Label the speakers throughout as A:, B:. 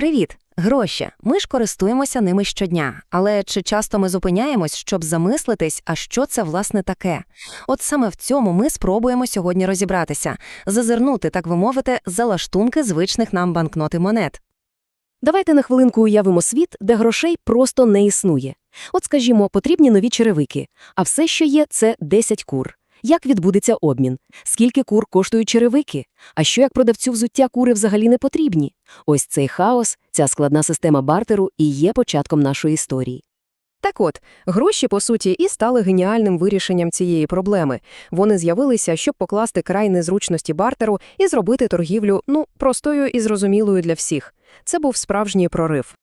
A: Привіт, гроші. Ми ж користуємося ними щодня, але чи часто ми зупиняємось, щоб замислитись, а що це власне таке? От саме в цьому ми спробуємо сьогодні розібратися, зазирнути, так би мовити, за лаштунки звичних нам банкнот і монет.
B: Давайте на хвилинку уявимо світ, де грошей просто не існує. От, скажімо, потрібні нові черевики, а все, що є, це 10 кур. Як відбудеться обмін? Скільки кур коштують черевики? А що як продавцю взуття кури взагалі не потрібні? Ось цей хаос, ця складна система бартеру і є початком нашої історії.
C: Так от, гроші, по суті, і стали геніальним вирішенням цієї проблеми. Вони з'явилися, щоб покласти край незручності бартеру і зробити торгівлю, ну, простою і зрозумілою для всіх. Це був справжній прорив.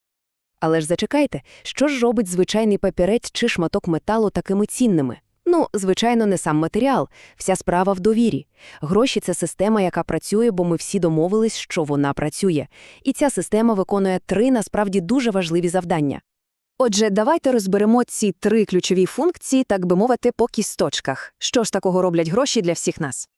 B: Але ж зачекайте, що ж робить звичайний папірець чи шматок металу такими цінними? Ну, звичайно, не сам матеріал, вся справа в довірі. Гроші це система, яка працює, бо ми всі домовились, що вона працює. І ця система виконує три насправді дуже важливі завдання.
C: Отже, давайте розберемо ці три ключові функції, так би мовити, по кісточках. Що ж такого роблять гроші для всіх нас?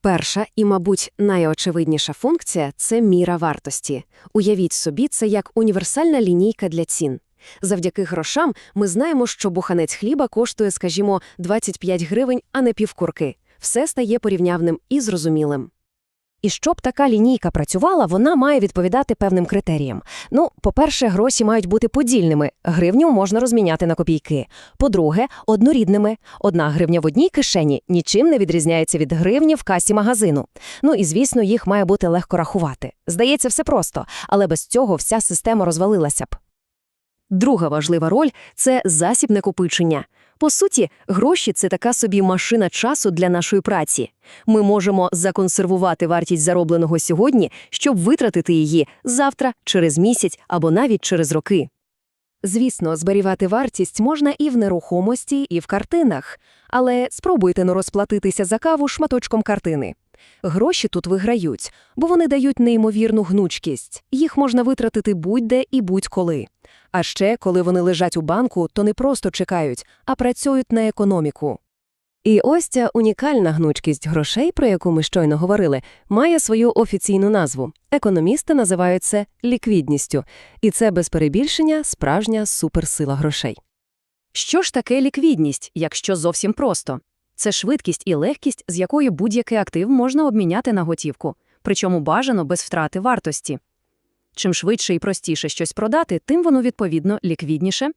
C: Перша і, мабуть, найочевидніша функція це міра вартості. Уявіть собі, це як універсальна лінійка для цін. Завдяки грошам ми знаємо, що буханець хліба коштує, скажімо, 25 гривень, а не півкурки. Все стає порівнявним і зрозумілим. І щоб така лінійка працювала, вона має відповідати певним критеріям. Ну, по-перше, гроші мають бути подільними. Гривню можна розміняти на копійки. По-друге, однорідними. Одна гривня в одній кишені нічим не відрізняється від гривні в касі магазину. Ну і звісно, їх має бути легко рахувати. Здається, все просто, але без цього вся система розвалилася б. Друга важлива роль це засіб накопичення. По суті, гроші це така собі машина часу для нашої праці. Ми можемо законсервувати вартість заробленого сьогодні, щоб витратити її завтра, через місяць або навіть через роки. Звісно, зберігати вартість можна і в нерухомості, і в картинах, але спробуйте не розплатитися за каву шматочком картини. Гроші тут виграють, бо вони дають неймовірну гнучкість. Їх можна витратити будь-де і будь-коли. А ще, коли вони лежать у банку, то не просто чекають, а працюють на економіку. І ось ця унікальна гнучкість грошей, про яку ми щойно говорили, має свою офіційну назву. Економісти називають це ліквідністю, і це без перебільшення справжня суперсила грошей. Що ж таке ліквідність, якщо зовсім просто? Це швидкість і легкість, з якою будь-який актив можна обміняти на готівку, причому бажано без втрати вартості. Чим швидше і простіше щось продати, тим воно, відповідно, ліквідніше.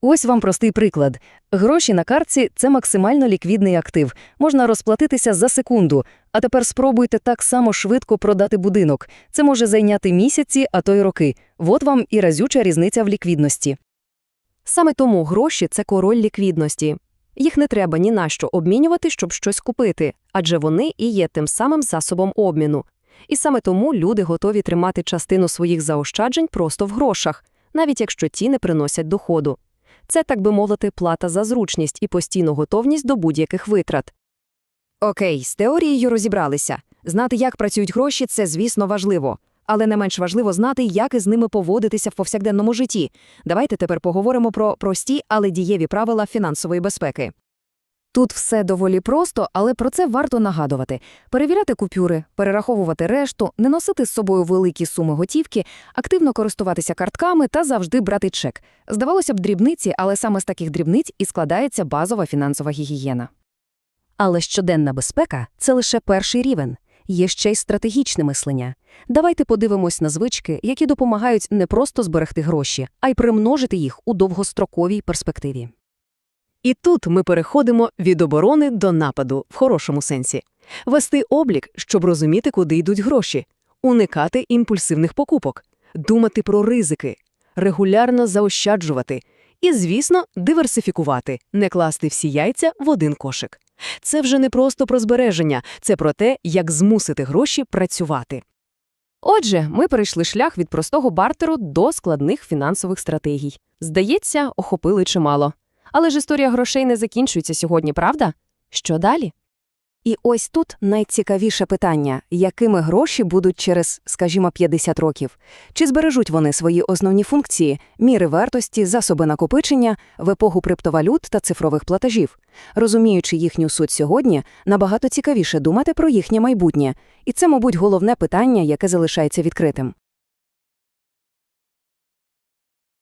C: Ось вам простий приклад. Гроші на картці – це максимально ліквідний актив. Можна розплатитися за секунду. А тепер спробуйте так само швидко продати будинок. Це може зайняти місяці, а то й роки. От вам і разюча різниця в ліквідності. Саме тому гроші – це король ліквідності. Їх не треба ні на що обмінювати, щоб щось купити, адже вони і є тим самим засобом обміну. І саме тому люди готові тримати частину своїх заощаджень просто в грошах, навіть якщо ті не приносять доходу. Це, так би мовити, плата за зручність і постійну готовність до будь-яких витрат. Окей, з теорією розібралися. Знати, як працюють гроші, це, звісно, важливо. Але не менш важливо знати, як із ними поводитися в повсякденному житті. Давайте тепер поговоримо про прості, але дієві правила фінансової безпеки. Тут все доволі просто, але про це варто нагадувати: перевіряти купюри, перераховувати решту, не носити з собою великі суми готівки, активно користуватися картками та завжди брати чек. Здавалося б, дрібниці, але саме з таких дрібниць і складається базова фінансова гігієна. Але щоденна безпека це лише перший рівень. Є ще й стратегічне мислення. Давайте подивимось на звички, які допомагають не просто зберегти гроші, а й примножити їх у довгостроковій перспективі. І тут ми переходимо від оборони до нападу в хорошому сенсі. Вести облік, щоб розуміти, куди йдуть гроші, уникати імпульсивних покупок, думати про ризики, регулярно заощаджувати і, звісно, диверсифікувати, не класти всі яйця в один кошик. Це вже не просто про збереження, це про те, як змусити гроші працювати. Отже, ми перейшли шлях від простого бартеру до складних фінансових стратегій. Здається, охопили чимало. Але ж історія грошей не закінчується сьогодні, правда? Що далі? І ось тут найцікавіше питання, якими гроші будуть через, скажімо, 50 років? Чи збережуть вони свої основні функції, міри вартості, засоби накопичення в епоху криптовалют та цифрових платежів? Розуміючи їхню суть сьогодні, набагато цікавіше думати про їхнє майбутнє. І це, мабуть, головне питання, яке залишається відкритим.